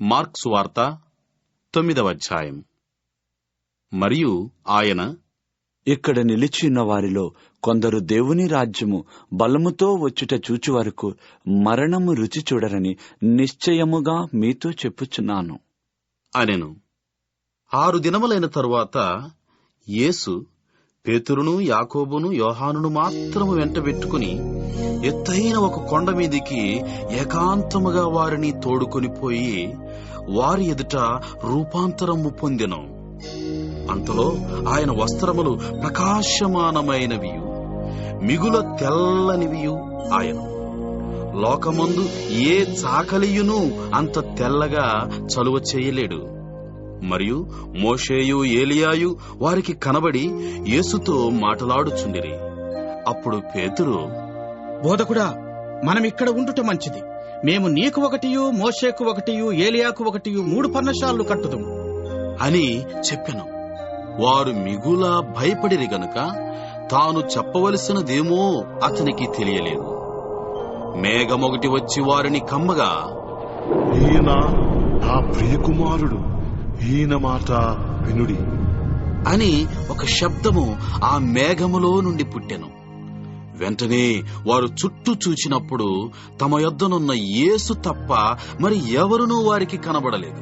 Marks వార్త తొమ్మిదవ అధ్యాయం. మరియు ఆయన ఇక్కడ నిలిచియున్న వారిలో కొందరు దేవుని రాజ్యము బలముతో వచ్చుట చూచు వరకు మరణము రుచి చూడరని నిశ్చయముగా మీతో చెప్పుచున్నాను. అనెను. ఆరు దినములైన తరువాత యేసు పేతురును యాకోబును యోహానును మాత్రము వెంటబెట్టుకుని ఎత్తైన ఒక కొండ మీదికి ఏకాంతముగా వారిని తోడుకొని పోయి వారి ఎదుట రూపాంతరము పొందెను. అంతలో ఆయన వస్త్రములు ప్రకాశమానమైనవియు మిగుల తెల్లనివియు ఆయన. లోకమందు ఏ చాకలియును అంత తెల్లగా చలువ చేయలేడు. మరియు మోషేయు ఏలియాయు వారికి కనబడి యేసుతో మాటలాడుచుండిరి. అప్పుడు పేతురు బోధకుడా మనం ఇక్కడ ఉండుట మంచిది. మేము నీకు ఒకటియు మోషేకు ఒకటియు ఏలియాకు ఒకటియు మూడు పర్ణశాలలు కట్టుదుము. అని చెప్పెను. వారు మిగుల భయపడిరి గనుక తాను చెప్పవలసినదేమో అతనికి తెలియలేదు. మేఘమొకటి వచ్చి వారిని కమ్మగా ఈయన నా ప్రియకుమారుడు ఈయన మాట వినుడి. అని ఒక శబ్దము ఆ మేఘములో నుండి పుట్టెను. వెంటనే వారు చుట్టూ చూచినప్పుడు తమ యొద్దనున్న యేసు తప్ప మరి ఎవరునూ వారికి కనబడలేదు.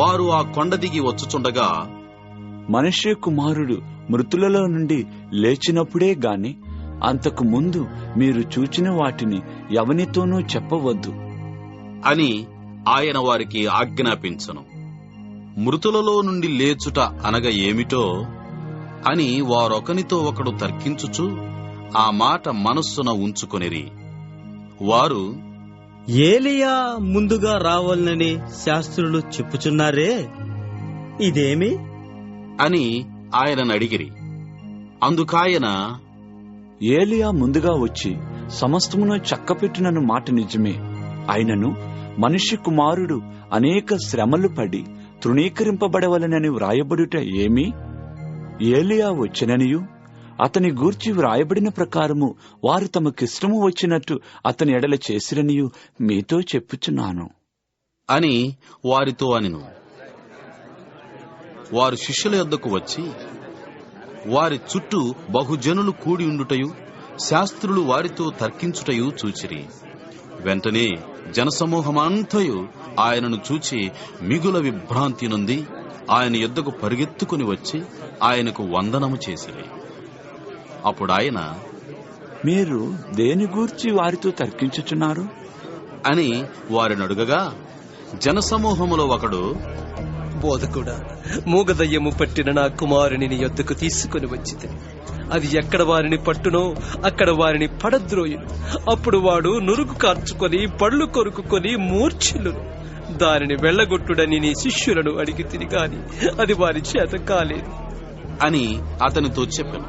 వారు ఆ కొండ దిగి వచ్చుచుండగా మనుష్య కుమారుడు మృతులలో నుండి లేచినప్పుడే గాని అంతకు ముందు మీరు చూచిన వాటిని ఎవనితోనూ చెప్పవద్దు. అని ఆయన వారికి ఆజ్ఞాపించను. మృతులలో నుండి లేచుట అనగా ఏమిటో అని వారొకనితో ఒకడు తర్కించుచు ఆ మాట మనస్సున ఉంచుకొనిరి. వారు ఏలియా ముందుగా రావాలని శాస్త్రులు చెప్పుచున్నారే? ఇదేమి? అని ఆయనను అడిగిరి. అందుకాయన ఏలియా ముందుగా వచ్చి సమస్తమును చక్కపెట్టినను మాట నిజమే. అయినను మనిషి కుమారుడు అనేక శ్రమలు పడి తృణీకరింపబడవలనని వ్రాయబడుట ఏమి? ఏలియా వచ్చిననియు అతని గూర్చి వ్రాయబడిన ప్రకారము వారు తమకిష్టము వచ్చినట్టు అతని ఎడల చేసిరనియు మీతో చెప్పుచున్నాను. అని వారితో అనిను. వారు శిష్యుల యొద్దకు వచ్చి వారి చుట్టూ బహుజనులు కూడి ఉండుటయు శాస్త్రులు వారితో తర్కించుటయు చూచిరి. వెంటనే జనసమూహమంతయు ఆయనను చూచి మిగుల విభ్రాంతి నుండి ఆయన యొద్దకు పరిగెత్తుకుని వచ్చి ఆయనకు వందనము చేసిరి. అప్పుడు ఆయన మీరు దేని గూర్చి వారితో తర్కించుచున్నారు? అని వారిని అడుగగా జనసమూహములో ఒకడు బోధకుడా మూగదయ్యము పట్టిన నా కుమారుని నీ యొద్దకు తీసుకుని వచ్చింది అది ఎక్కడ వారిని పట్టునో అక్కడ వారిని పడద్రోయును. అప్పుడు వాడు నురుగు కార్చుకొని పళ్ళు కొరుకుకొని మూర్ఛిల్లును దానిని వెళ్ళగొట్టుడని నీ శిష్యులను అడిగి తిరిగాని అది వారి చేత కాలేదు. అని అతనితో చెప్పాను.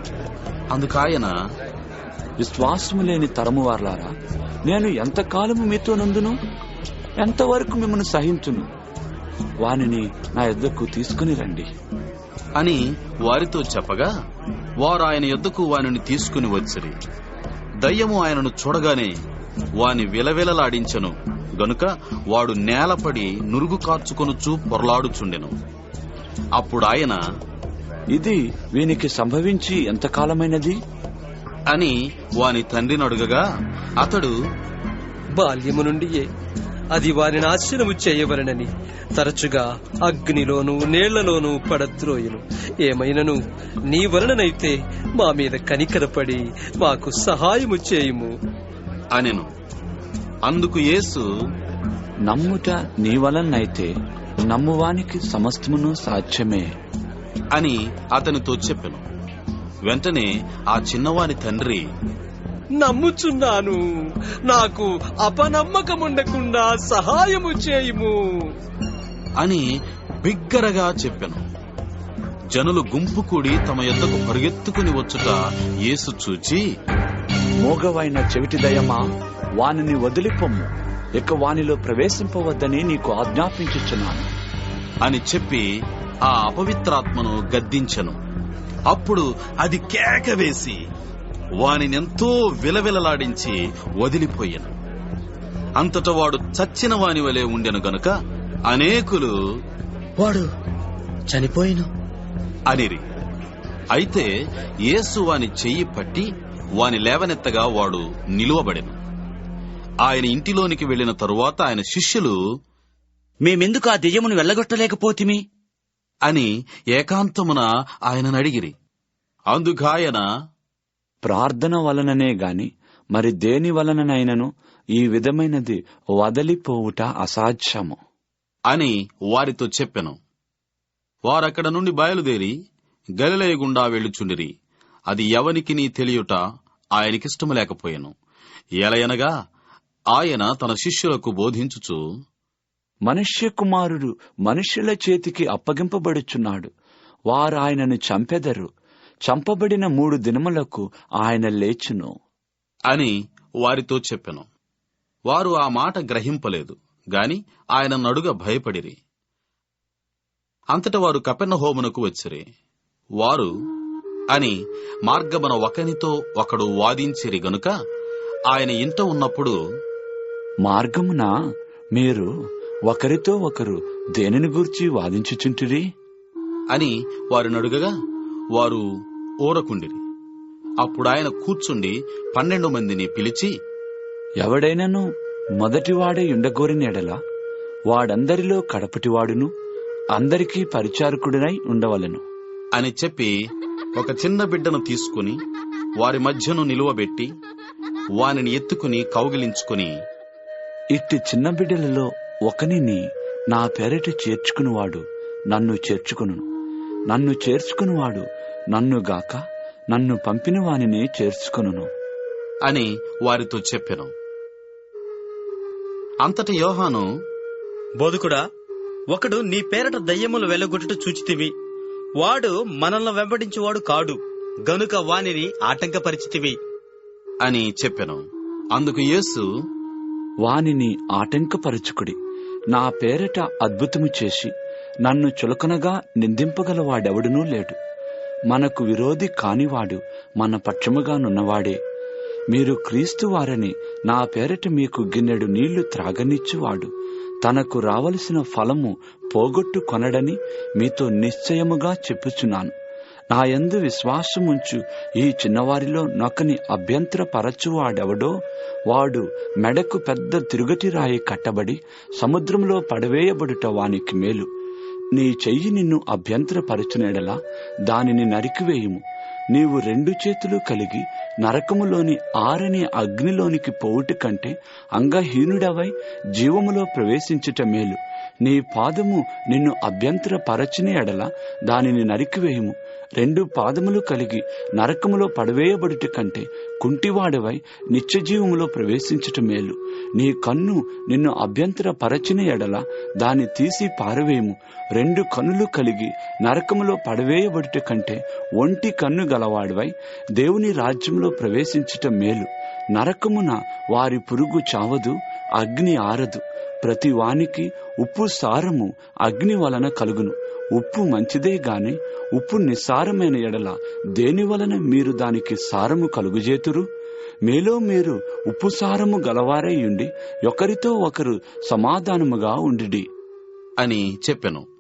అందుకాయన విశ్వాసము లేని తరము వారలారా నేను ఎంతకాలము మీతో నందును ఎంతవరకు మిమ్మల్ని సహించును? వానిని నా యొద్దకు తీసుకుని రండి. అని వారితో చెప్పగా వారు ఆయన యొద్దకు వానిని తీసుకుని వచ్చిరి. దయ్యము ఆయనను చూడగానే వాని విలవిలలాడించెను. గనుక వాడు నేలపడి నురుగు కార్చుకొనుచు పొరలాడుచుండెను. అప్పుడు ఆయన ఇది వీనికి సంభవించి ఎంతకాలమైనది? అని వాని తండ్రిని అడుగగా అతడు బాల్యము నుండియే అది వారి నాశనము చేయవలనని తరచుగా అగ్నిలోను నీళ్ళలోనూ పడద్రోయును. ఏమైనను నీ వలననైతే మా మీద కనికరపడి మాకు సహాయము చేయుము. అనెను. అందుకు యేసు నమ్ముట నీ వలనైతే నమ్మువానికి సమస్తమును సాధ్యమే. అని అతనితో చెప్పెను. వెంటనే ఆ చిన్నవాని తండ్రి నమ్ముచున్నాను. నాకు అపనమ్మకముండకుండా సహాయము చేయుము. అని బిగ్గరగా చెప్పెను. జనులు గుంపు కూడి తమ యొద్దకు పరిగెత్తుకుని వచ్చుట యేసు చూచి మోగవైన చెవిటి దయమా వానిని వదిలిపొమ్ము. ఇక వానిలో ప్రవేశింపవద్దని నీకు ఆజ్ఞాపించుచున్నాను. అని చెప్పి ఆ అపవిత్రాత్మను గద్దించెను. అప్పుడు అది కేక వేసి వానినెంతో విలవిలలాడించి వదిలిపోయెను. అంతట వాడు చచ్చిన వాని వలె ఉండెను గనుక అనేకులు వాడు చనిపోయిను. అనిరి. అయితే యేసు వాని చెయ్యి పట్టి వాని లేవనెత్తగా వాడు నిలువబడెను. ఆయన ఇంటిలోనికి వెళ్ళిన తరువాత ఆయన శిష్యులు మేమెందుకు ఆ దెయ్యమును వెళ్ళగొట్టలేకపోతిమి? అని ఏకాంతమున ఆయనను అడిగిరి. అందుకాయన ప్రార్థన వలననే గాని మరి దేని వలననైనను ఈ విధమైనది వదలిపోవుట అసాధ్యము. అని వారితో చెప్పెను. వారక్కడ నుండి బయలుదేరి గలిలయ గుండా వెళ్ళుచుండిరి. అది ఎవనికిని తెలియుట ఆయనకిష్టము లేకపోయెను. ఎలయనగా ఆయన తన శిష్యులకు బోధించుచు మనుష్య కుమారుడు మనుష్యుల చేతికి అప్పగింపబడుచున్నాడు. వారు ఆయనను చంపెదరు. చంపబడిన మూడు దినములకు ఆయన లేచును. అని వారితో చెప్పెను. వారు ఆ మాట గ్రహింపలేదు గాని ఆయన నడుగ భయపడిరి. అంతట వారు కపెర్నహోమునకు వచ్చిరి. వారు అని మార్గమున ఒకనితో ఒకడు వాదించిరి గనుక ఆయన ఇంట ఉన్నప్పుడు మార్గమున మీరు ఒకరితో ఒకరు దేనిని గూర్చి వాదించుచుంటిరి? అని వారు నడుగగా వారు ఊరకుండిరి అప్పుడు ఆయన కూర్చుండి పన్నెండు మందిని పిలిచి ఎవడైనను మొదటివాడే ఉండగోరిన ఎడల వాడందరిలో కడపటివాడును అందరికీ పరిచారకుడినై ఉండవలెను. అని చెప్పి ఒక చిన్న బిడ్డను తీసుకుని వారి మధ్యను నిలువబెట్టి వానిని ఎత్తుకుని కౌగిలించుకుని ఇట్టి చిన్న బిడ్డలలో ఒకనిని నా పేరట చేర్చుకునివాడు నన్ను చేర్చుకును నన్ను చేర్చుకునివాడు నన్ను గాక నన్ను పంపిన వానినే చేర్చుకును అని వారితో చెప్పెను. అంతటి యోహాను బోధకుడా ఒకడు నీ పేరట దయ్యములు వెళ్ళగొట్టుట చూచితివి. వాడు మనల్ని వెంబడించేవాడు కాడు గనుక వానిని ఆటంకపరిచితివి. అని చెప్పెను. అందుకు యేసు వానిని ఆటంకపరచుకుడి. నా పేరట అద్భుతము చేసి నన్ను చులకనగా నిందింపగలవాడెవడునూ లేడు. మనకు విరోధి కానివాడు మన పక్షముగానున్నవాడే మీరు క్రీస్తు వారని నా పేరట మీకు గిన్నెడు నీళ్ళు త్రాగనిచ్చువాడు. తనకు రావలసిన ఫలము పోగొట్టు కొనడని మీతో నిశ్చయముగా చెప్పుచున్నాను. నా యందు విశ్వాసముంచు. ఈ చిన్నవారిలో నొకని అభ్యంతరపరచువాడెవడో? వాడు మెడకు పెద్ద తిరుగటి రాయి కట్టబడి సముద్రంలో పడవేయబడుట వానికి మేలు. నీ చెయ్యి నిన్ను అభ్యంతరపరచునేడలా దానిని నరికివేయుము. నీవు రెండు చేతులు కలిగి నరకములోని ఆరని అగ్నిలోనికి పోవుట కంటే అంగహీనుడవై జీవములో ప్రవేశించుట మేలు. నీ పాదము నిన్ను అభ్యంతరపరచిన ఎడల దానిని నరికివేయుము. రెండు పాదములు కలిగి నరకములో పడవేయబడుట కంటే కుంటివాడవై నిత్యజీవములో ప్రవేశించుట మేలు నీ కన్ను నిన్ను అభ్యంతర పరచిన ఎడల దాన్ని తీసి పారవేము. రెండు కన్నులు కలిగి నరకములో పడవేయబడుట కంటే ఒంటి కన్ను గలవాడవై దేవుని రాజ్యంలో ప్రవేశించుట మేలు నరకమున వారి పురుగు చావదు అగ్ని ఆరదు. ప్రతి వానికి ఉప్పు సారము అగ్ని వలన కలుగును. ఉప్పు మంచిదే గాని ఉప్పు నిస్సారమైన ఎడల దేని వలన మీరు దానికి సారము కలుగుజేతురు? మీలో మీరు ఉప్పు సారము గలవారై ఉండి ఒకరితో ఒకరు సమాధానముగా ఉండి అని చెప్పెను.